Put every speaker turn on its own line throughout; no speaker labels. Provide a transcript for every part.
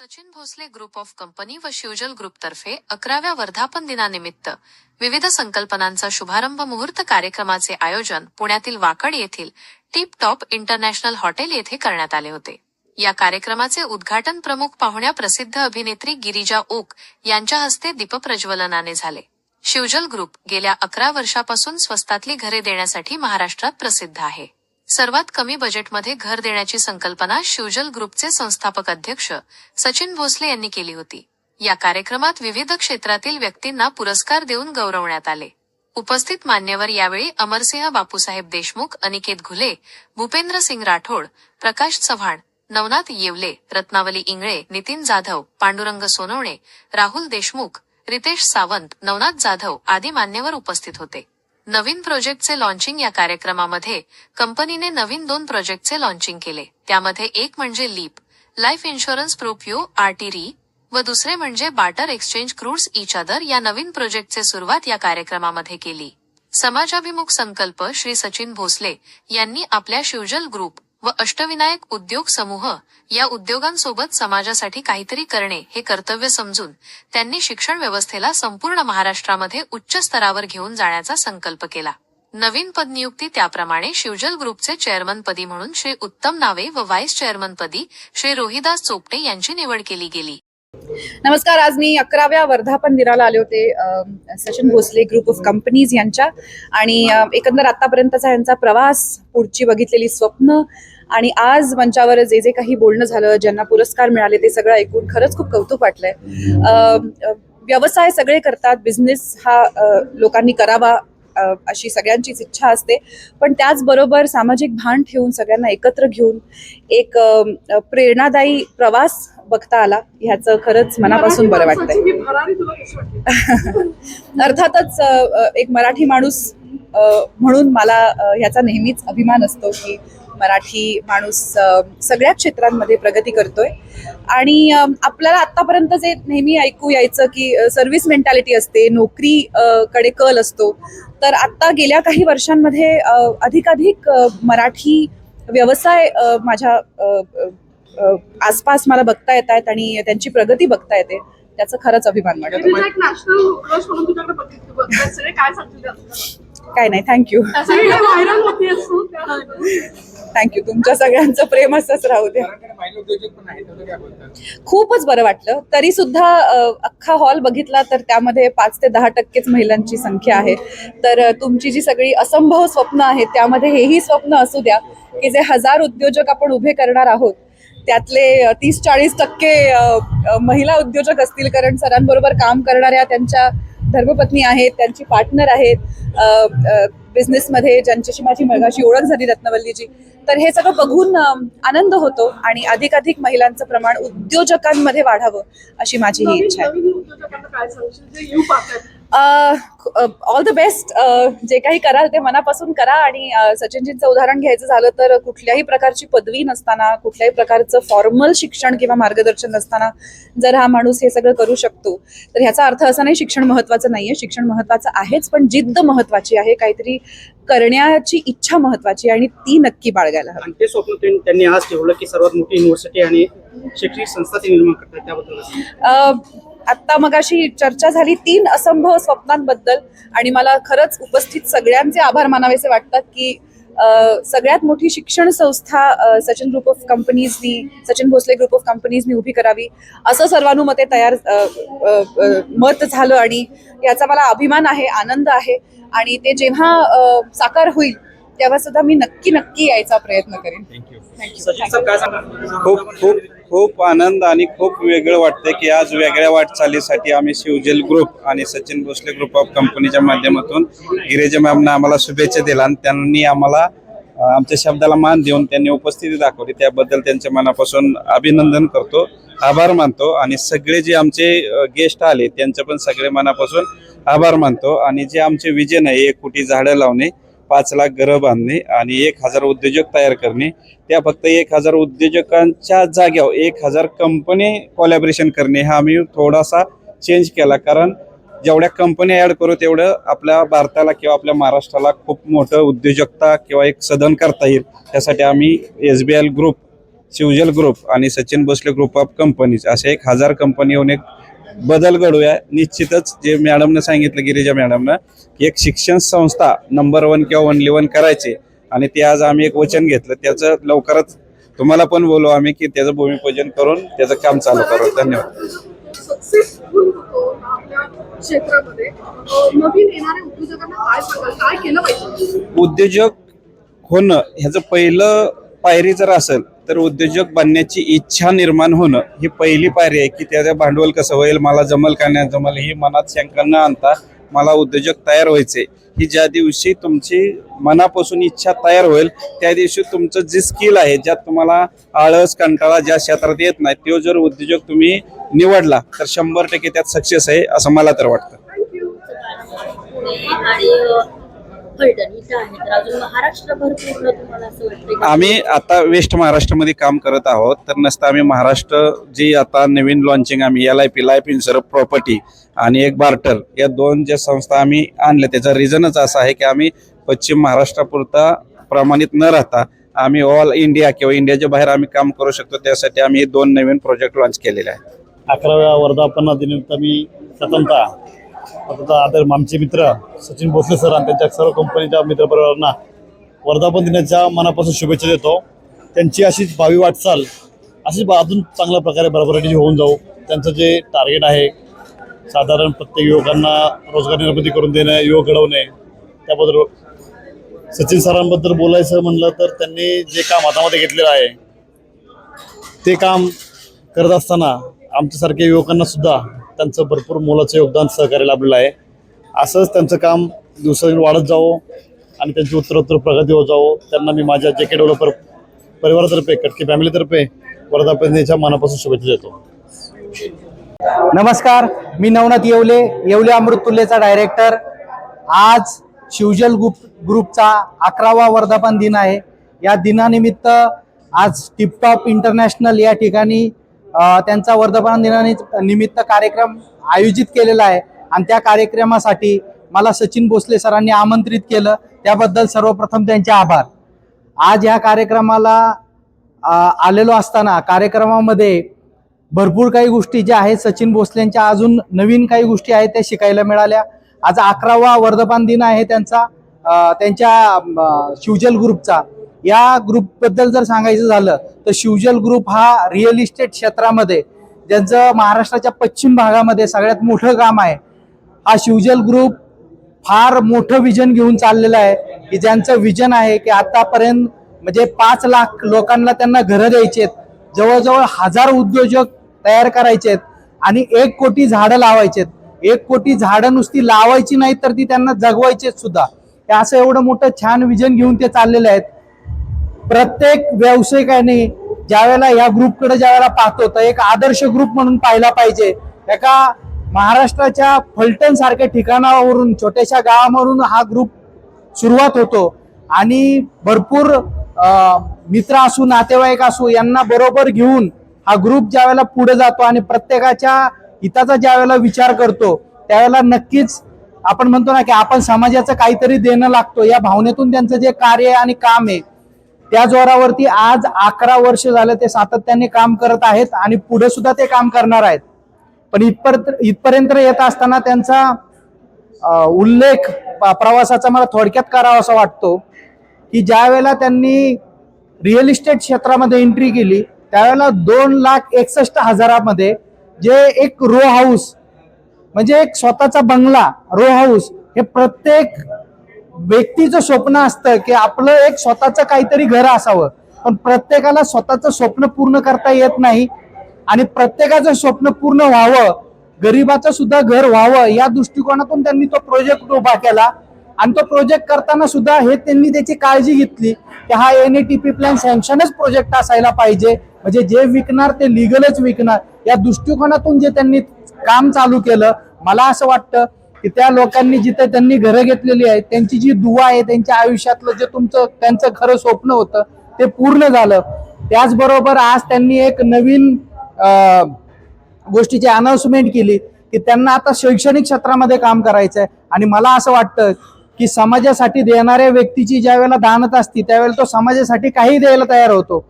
Sachin Bhosale group of company व शिवजल ग्रुपतर्फे अकराव्या वर्धापन दिनानिमित्त विविध संकल्पनांचा शुभारंभ मुहूर्त कार्यक्रमाचे आयोजन पुण्यातील वाकड येथील टिप टॉप इंटरनॅशनल हॉटेल येथे करण्यात आले होते. या कार्यक्रमाचे उद्घाटन प्रमुख पाहुण्या प्रसिद्ध अभिनेत्री गिरिजा ओक यांच्या हस्ते दीपप्रज्वलनाने झाले. शिवजल ग्रुप गेल्या अकरा वर्षापासून स्वस्तातली घरे देण्यासाठी महाराष्ट्रात प्रसिद्ध आहे. सर्वात कमी बजेटमध्ये घर देण्याची संकल्पना शिवजल ग्रुपचे संस्थापक अध्यक्ष सचिन भोसले यांनी केली होती. या कार्यक्रमात विविध क्षेत्रातील व्यक्तींना पुरस्कार देऊन गौरवण्यात आले. उपस्थित मान्यवर यावेळी अमरसिंह बापूसाहेब देशमुख अनिकेत घुले भूपेंद्र सिंग राठोड प्रकाश चव्हाण नवनाथ येवले रत्नावली इंगळे नितीन जाधव पांडुरंग सोनवणे राहुल देशमुख रितेश सावंत नवनाथ जाधव आदी मान्यवर उपस्थित होते. नवीन प्रोजेक्टचे लॉन्चिंग या कार्यक्रमामध्ये कंपनीने नवीन दोन प्रोजेक्टचे लॉन्चिंग केले. त्यामध्ये एक म्हणजे लीप लाईफ इन्शुरन्स प्रोप्यू आरटीरी व दुसरे म्हणजे barter exchange crudes each other या नवीन प्रोजेक्टचे सुरुवात या कार्यक्रमामध्ये केली. समाजाभिमुख संकल्प श्री सचिन भोसले यांनी आपल्या शिवजल ग्रुप व अष्टविनायक उद्योग समूह या उद्योगांसोबत समाजासाठी काहीतरी करणे हे कर्तव्य समजून त्यांनी शिक्षण व्यवस्थेला संपूर्ण महाराष्ट्रामध्ये उच्च स्तरावर घेऊन जाण्याचा संकल्प केला. नवीन पदनियुक्ती त्याप्रमाणे शिवजल ग्रुपचे चेअरमनपदी म्हणून श्री उत्तम नावे व व्हाईस चेअरमनपदी श्री रोहिदास चोपटे यांची निवड केली गेली.
नमस्कार आज मी अकराव्या वर्धापन दिनाला आले होते Sachin Bhosale group of companies यांच्या आणि एकंदर आतापर्यंतचा यांचा प्रवास पुढची बघितलेली स्वप्न आणि आज मंचावर जे जे काही बोलणं झालं ज्यांना पुरस्कार मिळाले ते सगळं ऐकून खरंच खूप कौतुक वाटलंय. व्यवसाय सगळे करतात बिझनेस हा लोकांनी करावा अशी सगळ्यांचीच इच्छा असते. पण त्याचबरोबर सामाजिक भान ठेवून सगळ्यांना एकत्र घेऊन एक प्रेरणादायी प्रवास बघता आला ह्याचं खरंच मनापासून बरं वाटतंय. अर्थातच एक मराठी माणूस म्हणून मला ह्याचा नेहमीच अभिमान असतो की मराठी माणूस सगळ्या क्षेत्रांमध्ये प्रगती करतोय. आणि आपल्याला आतापर्यंत जे नेहमी ऐकू यायचं की सर्व्हिस मेंटॅलिटी असते नोकरी कडे कल असतो. तर आता गेल्या काही वर्षांमध्ये अधिकाधिक मराठी व्यवसाय माझ्या आसपास मला बघता येत आहेत आणि त्यांची प्रगती बघता येते. त्याचं खरंच अभिमान वाटतो.
काय
नाही थँक्यू थँक्यू तुमच्या सगळ्यांचं प्रेम असंच राहू दे खूपच बरं वाटलं. तरी सुद्धा अख्खा हॉल बघितला तर त्यामध्ये पाच ते दहा टक्केच महिलांची संख्या आहे. तर तुमची जी सगळी असंभव स्वप्न आहेत त्यामध्ये हेही स्वप्न असू द्या की जे हजार उद्योजक आपण उभे करणार आहोत त्यातले तीस चाळीस टक्के महिला उद्योजक असतील कारण सरांबरोबर काम करणाऱ्या त्यांच्या धर्मपत्नी आहेत त्यांची पार्टनर आहेत बिझनेसमध्ये ज्यांच्याशी माझी मगाशी ओळख झाली रत्नवल्लीजी तर हे सगळं बघून आनंद होतो आणि अधिकाधिक महिलांचं प्रमाण उद्योजकांमध्ये वाढावं अशी माझी ही इच्छा आहे. ऑल द बेस्ट जे काही कराल ते मनापासून करा आणि सचिनजींचं उदाहरण घ्यायचं झालं तर कुठल्याही प्रकारची पदवी नसताना कुठल्याही प्रकारचं फॉर्मल शिक्षण किंवा मार्गदर्शन नसताना जर हा माणूस हे सगळं करू शकतो तर ह्याचा अर्थ असा नाही शिक्षण महत्वाचं नाहीये. शिक्षण महत्वाचं आहेच पण जिद्द महत्वाची आहे काहीतरी करण्याची इच्छा महत्वाची आहे आणि ती नक्की बाळगायला हवी.
ते स्वप्न त्यां- त्यांनी आज ठेवलं की सर्वात मोठी युनिव्हर्सिटी आणि शैक्षणिक संस्था ते निर्माण करतात त्याबद्दल
आत्ता मग अशी चर्चा झाली तीन असंभव स्वप्नांबद्दल आणि मला खरंच उपस्थित सगळ्यांचे आभार मानावेसे वाटतात की सगळ्यात मोठी शिक्षण संस्था सचिन ग्रुप ऑफ कंपनीजनी सचिन भोसले ग्रुप ऑफ कंपनीजनी उभी करावी असं सर्वानुमते तयार मत झालं आणि याचा मला अभिमान आहे आनंद आहे आणि ते जेव्हा साकार होईल तेव्हा सुद्धा मी नक्की नक्की यायचा प्रयत्न करेन.
सचिन सर काय सांगा
खूप खूप खूप आनंद आणि खूप वेगळं वाटतं की आज वेगळ्या वाटचालीसाठी आम्ही शिवजल ग्रुप आणि सचिन भोसले ग्रुप ऑफ कंपनीच्या माध्यमातून गिरीजा मॅमनं आम्हाला शुभेच्छा दिल्या आणि त्यांनी आम्हाला आमच्या शब्दाला मान देऊन त्यांनी उपस्थिती दाखवली. त्याबद्दल त्यांच्या मनापासून अभिनंदन करतो आभार मानतो आणि सगळे जे आमचे गेस्ट आले त्यांचं पण सगळे मनापासून आभार मानतो. आणि जे आमचे विजन आहे एक कोटी झाडं लावणे पाच लाख घरं बांधणे आणि एक हजार उद्योजक तयार करणे. त्या फक्त एक हजार उद्योजकांच्या जाग्यावर एक हजार कंपनी कॉलॅबरेशन करणे. हा आम्ही थोडासा चेंज केला. कारण जेवढ्या कंपनी ॲड करू तेवढं आपल्या भारताला किंवा आपल्या महाराष्ट्राला खूप मोठं उद्योजकता किंवा एक सदन करता येईल. त्यासाठी आम्ही S B L group Shivjal group आणि Sachin Bhosale group of companies असे एक हजार कंपनी येऊन एक बदल घडूया. निश्चितच जे मॅडमनं सांगितलं गिरिजा मॅडमनं की एक शिक्षण संस्था नंबर वन किंवा वनली वन करायची. आणि ते आज आम्ही एक वचन घेतलं. त्याचं लवकरच तुम्हाला पण बोलू आम्ही की त्याचं भूमिपूजन करून त्याचं काम चालू करू. धन्यवाद. उद्योजक होणं ह्याचं पहिलं पायरी जर असेल तर उद्योजक बनण्याची इच्छा निर्माण होणं ही पहिली पायरी आहे की त्याचं भांडवल कसं होईल मला जमल का नाही जमल ही मनात शंका न आणता मला उद्योजक तयार व्हायचे. ही ज्या दिवशी तुमची मनापासून इच्छा तयार होईल त्या दिवशी तुमचं जे स्किल आहे ज्यात तुम्हाला आळस कंटाळा ज्या क्षेत्रात येत नाही तो जर उद्योजक तुम्ही निवडला तर शंभर टक्के त्यात सक्सेस आहे असं मला तर वाटतं.
फलटण इथं आहे. तर अजून महाराष्ट्रभर पूर्ण तुम्हाला असं वाटतं का?
आम्ही आता वेस्ट महाराष्ट्रामध्ये काम करत आहोत. तर नसतं आम्ही महाराष्ट्र जी आता नवीन लॉन्चिंग आम्ही L I P life insurance property आणि एक बार्टर या दोन ज्या संस्था आम्ही आणल्या त्याचा रिझनच असा आहे की आम्ही पश्चिम महाराष्ट्रापुरता प्रमाणित न राहता आम्ही ऑल इंडिया किंवा इंडियाच्या बाहेर आम्ही काम करू शकतो. त्यासाठी आम्ही हे दोन नवीन प्रोजेक्ट लॉन्च केलेले आहेत.
अकराव्या वर्धापना दिनानिमित्त मी प्रथमतः आता आदर आमचे मित्र सचिन भोसले सर आणि त्यांच्या सर्व कंपनीच्या मित्रपरिवारांना वर्धापन दिनाच्या मनापासून शुभेच्छा देतो. त्यांची अशीच भावी वाटचाल अशीच अजून चांगल्या प्रकारे भरभराटी होऊन जाऊ. त्यांचं जे टार्गेट आहे साधारण प्रत्येक युवकांना रोजगार निर्मिती करून देणं युवक घडवणे त्याबद्दल सचिन सरांबद्दल बोलायचं म्हणलं तर त्यांनी जे काम हातामध्ये घेतलेलं आहे ते काम करत असताना आमच्यासारख्या युवकांना सुद्धा त्यांचं भरपूर मोलाचं योगदान सहकार्य लाभलेलं आहे. असंच त्यांचं काम दिवसादिवस वाढत जावं आणि त्यांची उत्तरोत्तर प्रगती होत जावो. त्यांना मी माझ्या जे के डेव्हलपर परिवारातर्फे कटकी फॅमिलीतर्फे वर्धापनेच्या मनापासून शुभेच्छा देतो.
नमस्कार मी नवनाथ येवले येवले अमृतुल्यचा डायरेक्टर आज शिवजल ग्रुप ग्रुपचा अकरावा वर्धापन दिन आहे. या दिनानिमित्त आज टिपटॉप इंटरनॅशनल या ठिकाणी त्यांचा वर्धापन दिनानि निमित्त कार्यक्रम आयोजित केलेला आहे. आणि त्या कार्यक्रमासाठी मला सचिन भोसले सरांनी आमंत्रित केलं. त्याबद्दल सर्वप्रथम त्यांचे आभार. आज ह्या कार्यक्रमाला आलेलो असताना कार्यक्रमामध्ये भरपूर काही गोष्टी ज्या आहेत सचिन भोसलेंच्या अजून नवीन काही गोष्टी आहेत त्या शिकायला मिळाल्या. आज अकरावा वर्धमान दिन आहे त्यांचा. त्यांच्या शिवजल ग्रुपचा. या ग्रुपबद्दल जर सांगायचं झालं तर शिवजल ग्रुप हा रिअल इस्टेट क्षेत्रामध्ये ज्यांचं महाराष्ट्राच्या पश्चिम भागामध्ये सगळ्यात मोठं काम आहे हा शिवजल ग्रुप फार मोठं विजन घेऊन चाललेलं आहे की ज्यांचं विजन आहे की आतापर्यंत म्हणजे पाच लाख लोकांना त्यांना घरं द्यायचे आहेत जवळजवळ हजार उद्योजक तयार करायचे आहेत आणि एक कोटी झाडं लावायचे आहेत. एक कोटी झाडं नुसती लावायची नाही तर ती त्यांना जगवायची सुद्धा. हे असं एवढं मोठं छान विजन घेऊन ते चाललेले आहेत. प्रत्येक व्यावसायिकाने ज्यावेळेला या ग्रुपकडे ज्यावेळेला पाहतो तर एक आदर्श ग्रुप म्हणून पाहिला पाहिजे. एका महाराष्ट्राच्या फलटण सारख्या ठिकाणावरून छोट्याशा गावावरून हा ग्रुप सुरुवात होतो. आणि भरपूर मित्र असू नातेवाईक असू यांना बरोबर घेऊन हा ग्रुप ज्यावेळेला पुढे जातो आणि प्रत्येकाच्या हिताचा ज्यावेळेला विचार करतो त्यावेळेला नक्कीच आपण म्हणतो ना की आपण समाजाचं काहीतरी देणं लागतो. या भावनेतून त्यांचं जे कार्य आहे आणि काम आहे त्या जोरावरती आज अकरा वर्ष झालं ते सातत्याने काम करत आहेत आणि पुढे सुद्धा ते काम करणार आहेत. पण इथपर्यंत इथपर्यंत येत असताना त्यांचा उल्लेख प- प्रवासाचा मला थोडक्यात करावा असा वाटतो की ज्या वेळेला त्यांनी रिअल इस्टेट क्षेत्रामध्ये एंट्री केली त्यावेळेला दोन लाख एकसष्ट हजारामध्ये जे एक रो हाऊस म्हणजे एक स्वतःचा बंगला रो हाऊस हे प्रत्येक व्यक्तीचं स्वप्न असतं की आपलं एक स्वतःचं काहीतरी घर असावं. पण प्रत्येकाला स्वतःचं स्वप्न पूर्ण करता येत नाही. आणि प्रत्येकाचं स्वप्न पूर्ण व्हावं गरिबाचं सुद्धा घर व्हावं या दृष्टिकोनातून त्यांनी तो प्रोजेक्ट उभा केला. आणि तो प्रोजेक्ट करताना सुद्धा हे त्यांनी त्याची काळजी घेतली की हा N A T P plan सँक्शनच project असायला पाहिजे. म्हणजे जे विकणार ते लिगलच विकणार. या दृष्टिकोनातून जे त्यांनी काम चालू केलं मला असं वाटतं की त्या लोकांनी जिथे त्यांनी घरं घेतलेली आहेत त्यांची जी दुवा आहे त्यांच्या आयुष्यातलं जे तुमचं त्यांचं खरं स्वप्न होतं ते पूर्ण झालं. त्याचबरोबर आज त्यांनी एक नवीन गोष्टीची अनाउन्समेंट केली की त्यांना आता शैक्षणिक क्षेत्रामध्ये काम करायचं आहे आणि मला असं वाटतं की समाजासाठी देणाऱ्या व्यक्तीची ज्या वेळेला दानत असती त्यावेळेला तो समाजासाठी काही द्यायला तयार होतो.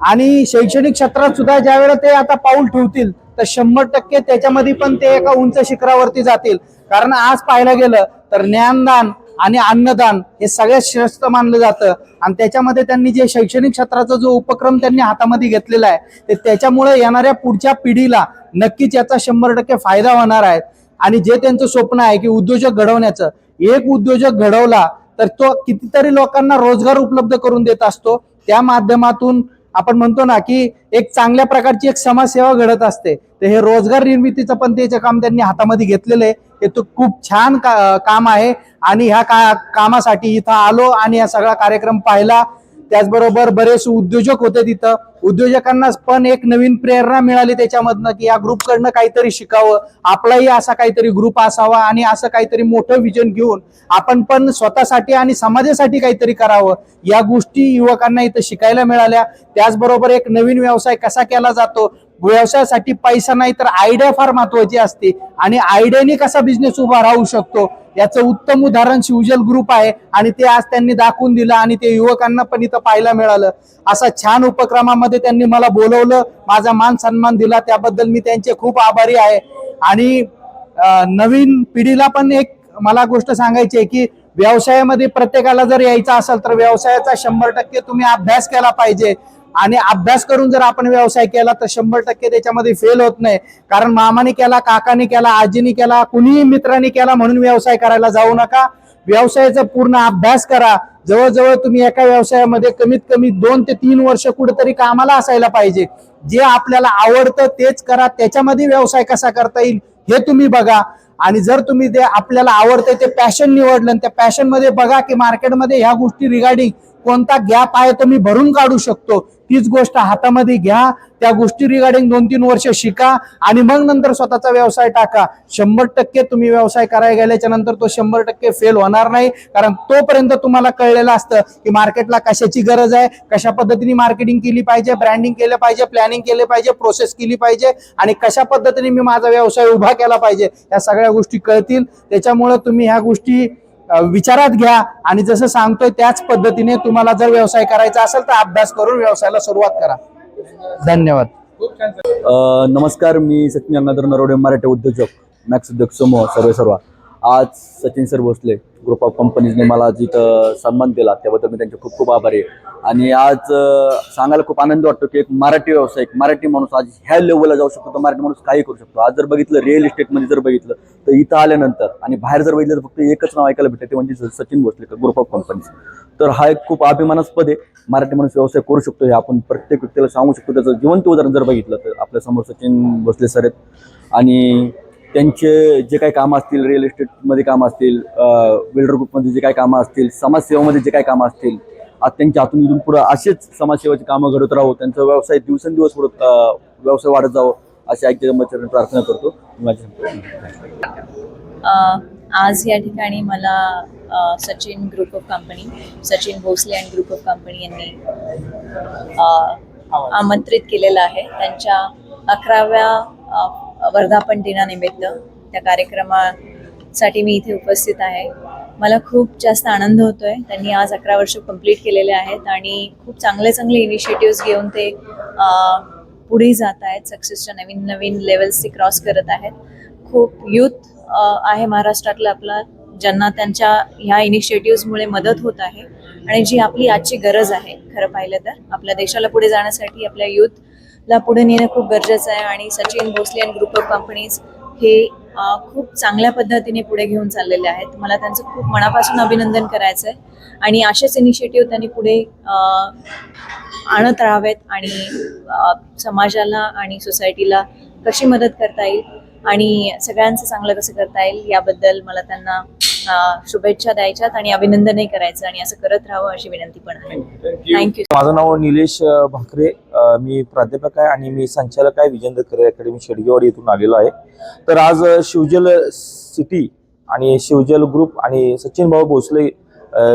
आणि शैक्षणिक क्षेत्रात सुद्धा ज्या वेळेला ते आता पाऊल ठेवतील तर शंभर टक्के त्याच्यामध्ये पण ते एका उंच शिखरावरती जातील. कारण आज पाहायला गेलं तर ज्ञानदान आणि अन्नदान हे सगळ्यात श्रेष्ठ मानलं जातं. आणि त्याच्यामध्ये त्यांनी जे शैक्षणिक क्षेत्राचा जो उपक्रम त्यांनी हातामध्ये घेतलेला आहे ते त्याच्यामुळे येणाऱ्या पुढच्या पिढीला नक्कीच याचा शंभर टक्के फायदा होणार आहे. आणि जे त्यांचं स्वप्न आहे की उद्योजक घडवण्याचं एक उद्योजक घडवला तर तो कितीतरी लोकांना रोजगार उपलब्ध करून देत असतो. त्या माध्यमातून आपण म्हणतो ना की एक चांगल्या प्रकारची एक समाजसेवा घडत असते. तर हे रोजगार निर्मितीचं पण त्याचं काम त्यांनी हातामध्ये घेतलेलं आहे हे तो खूप छान का, काम आहे. आणि ह्या का कामासाठी इथं आलो आणि हा सगळा कार्यक्रम पाहिला. त्याचबरोबर बरेच उद्योजक होते तिथं. उद्योजकांना पण एक नवीन प्रेरणा मिळाली त्याच्यामधनं की या ग्रुपकडनं काहीतरी शिकावं. आपलाही असा काहीतरी ग्रुप असावा आणि असं काहीतरी मोठं विजन घेऊन आपण पण स्वतःसाठी आणि समाजासाठी काहीतरी करावं. या गोष्टी युवकांना इथं शिकायला मिळाल्या. त्याचबरोबर एक नवीन व्यवसाय कसा केला जातो? व्यवसायासाठी पैसा नाही तर आयडिया फार महत्वाची असते. आणि आयडियाने कसा बिझनेस उभा राहू शकतो? याचं उत्तम उदाहरण शिवजल ग्रुप आहे. आणि ते आज त्यांनी दाखवून दिलं आणि ते युवकांना पण इथं पाहायला मिळालं. असा छान उपक्रमामध्ये त्यांनी मला बोलवलं. माझा मान सन्मान दिला. त्याबद्दल मी त्यांचे खूप आभारी आहे. आणि नवीन पिढीला पण एक मला गोष्ट सांगायची आहे की व्यवसायामध्ये प्रत्येकाला जर यायचं असेल तर व्यवसायाचा शंभर टक्के तुम्ही अभ्यास केला पाहिजे. आणि अभ्यास करून जर आपण व्यवसाय केला तर शंभर टक्के त्याच्यामध्ये फेल होत नाही. कारण मामाने केला काकाने केला आजीने केला कुणीही मित्रांनी केला म्हणून व्यवसाय करायला जाऊ नका. व्यवसायाचा पूर्ण अभ्यास करा. जवळजवळ तुम्ही एका व्यवसायामध्ये कमीत कमी दोन ते तीन वर्ष कुठेतरी कामाला असायला पाहिजे. जे आपल्याला आवडतं तेच करा. त्याच्यामध्ये व्यवसाय कसा करता येईल हे तुम्ही बघा. आणि जर तुम्ही ते आपल्याला आवडते ते पॅशन निवडलं त्या पॅशनमध्ये बघा की मार्केटमध्ये ह्या गोष्टी रिगार्डिंग कोणता गॅप आहे तो मी भरून काढू शकतो. तीच गोष्ट हातामध्ये घ्या त्या गोष्टी रिगार्डिंग दोन तीन वर्ष शिका आणि मग नंतर स्वतःचा व्यवसाय टाका. शंभर टक्के तुम्ही व्यवसाय करायला गेल्याच्यानंतर तो शंभर टक्के फेल होणार नाही. कारण तोपर्यंत तुम्हाला कळलेलं असतं की मार्केटला कशाची गरज आहे कशा पद्धतीने मार्केटिंग केली पाहिजे ब्रँडिंग केलं पाहिजे प्लॅनिंग केले पाहिजे प्रोसेस केली पाहिजे आणि कशा पद्धतीने मी माझा व्यवसाय उभा केला पाहिजे या सगळ्या गोष्टी कळतील. त्याच्यामुळे तुम्ही ह्या गोष्टी विचारात घ्या आणि जसं सांगतोय त्याच पद्धतीने तुम्हाला जर व्यवसाय करायचा असेल तर अभ्यास करून व्यवसायाला सुरुवात करा. धन्यवाद.
नमस्कार मी सचिन गंगाधर नरोडे मराठी उद्योजक मॅक्स उद्योग समूह सर्व सर्व. आज Sachin sir Bhosale group of कंपनीजने मला जिथं सन्मान दिला त्याबद्दल मी त्यांचे खूप खूप आभारी आहे. आणि आज सांगायला खूप आनंद वाटतो की एक मराठी व्यावसायिक मराठी माणूस आज ह्या लेवलला जाऊ शकतो तर मराठी माणूस काही करू शकतो. आज जर बघितलं रिअल इस्टेटमध्ये जर बघितलं तर इथं आल्यानंतर आणि बाहेर जर बघितलं तर फक्त एकच नाव ऐकायला भेटतं ते म्हणजे Sachin Bhosale group of companies तर हा एक खूप अभिमानास्पद आहे. मराठी माणूस व्यवसाय करू शकतो हे आपण प्रत्येक व्यक्तीला सांगू शकतो. त्याचं जिवंत उदाहरण जर बघितलं तर आपल्यासमोर सचिन भोसले सर आहेत. आणि त्यांचे जे काही कामं असतील रिअल इस्टेटमध्ये कामं असतील बिल्डर ग्रुपमध्ये जे काही कामं असतील समाजसेवामध्ये जे काही कामं असतील आज त्यांच्या हातून इथून पुढं असेच समाजसेवाची कामं घडत राहू त्यांचा व्यवसाय दिवसेंदिवस पुढं व्यवसाय वाढत जावं अशी ऐकते प्रार्थना करतो.
आज या ठिकाणी मला Sachin group of company Sachin Bhosale and group of company यांनी आमंत्रित केलेलं आहे. त्यांच्या अकराव्या वर्धापन दिनानिमित्त त्या कार्यक्रमासाठी मी इथे उपस्थित आहे. मला खूप जास्त आनंद होतोय. त्यांनी आज अकरा वर्ष कंप्लीट केलेले आहेत आणि खूप चांगले चांगले इनिशिएटिव्ह घेऊन ते पुढे जात आहेत. सक्सेसच्या नवीन नवीन लेवल्स ते क्रॉस करत आहेत. खूप युथ आहे महाराष्ट्रातला आपला ज्यांना त्यांच्या ह्या इनिशिएटिव्हमुळे मदत होत आहे. आणि जी आपली आजची गरज आहे खरं पाहिलं तर आपल्या देशाला पुढे जाण्यासाठी आपल्या ला पुढे नेणं खूप गरजेचं आहे आणि Sachin Bhosale and group of companies हे खूप चांगल्या पद्धतीने पुढे घेऊन चाललेले आहेत. मला त्यांचं खूप मनापासून अभिनंदन करायचं आहे आणि असेच इनिशिएटिव्ह त्यांनी पुढे आणत राहावेत आणि समाजाला आणि सोसायटीला कशी मदत करता येईल आणि सगळ्यांचं चांगलं कसं करता येईल याबद्दल मला त्यांना शुभेच्छा द्यायच्यात आणि अभिनंदनही करायचं आणि असं करत राहावं अशी विनंती पण आहे. थँक्यू
माझं नाव निलेश भाकरे. मी प्राध्यापक आहे आणि मी संचालक आहे विजेंद्र करिअर अकॅडमी शेडगेवाडी येथून आलेलो आहे. तर आज शिवजल सिटी आणि शिवजल ग्रुप आणि सचिन भाऊ भोसले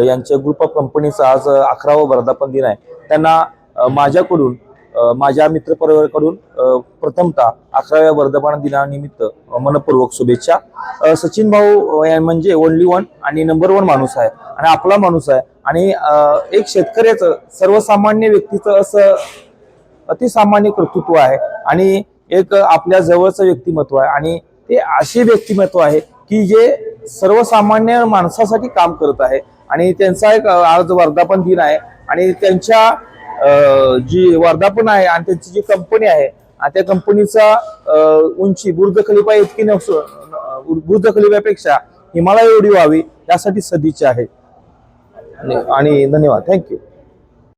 यांच्या ग्रुप ऑफ कंपनीचा आज अकरावा वर्धापन दिन आहे. त्यांना माझ्याकडून माझ्या मित्रपरिवाराकडून प्रथमतः अकराव्या वर्धमान दिनानिमित्त मनपूर्वक शुभेच्छा. सचिन भाऊ म्हणजे ओनली वन आणि नंबर वन माणूस आहे आणि आपला माणूस आहे. आणि एक शेतकऱ्याचं सर्वसामान्य व्यक्तीचं असं अतिसामान्य कर्तृत्व आहे आणि एक आपल्या जवळचं व्यक्तिमत्व आहे. आणि ते असे व्यक्तिमत्व आहे की जे सर्वसामान्य माणसासाठी काम करत आहे. आणि त्यांचा एक आज वर्धापन दिन आहे. आणि त्यांच्या जी वर्धापन आहे आणि त्यांची जी कंपनी आहे आणि त्या कंपनीचा उंची बुर्ज खलिफा इतकी नसून बुर्ज खलिफापेक्षा हिमालय एवढी व्हावी यासाठी सदिच्छा आहे. आणि- आणि धन्यवाद. थँक्यू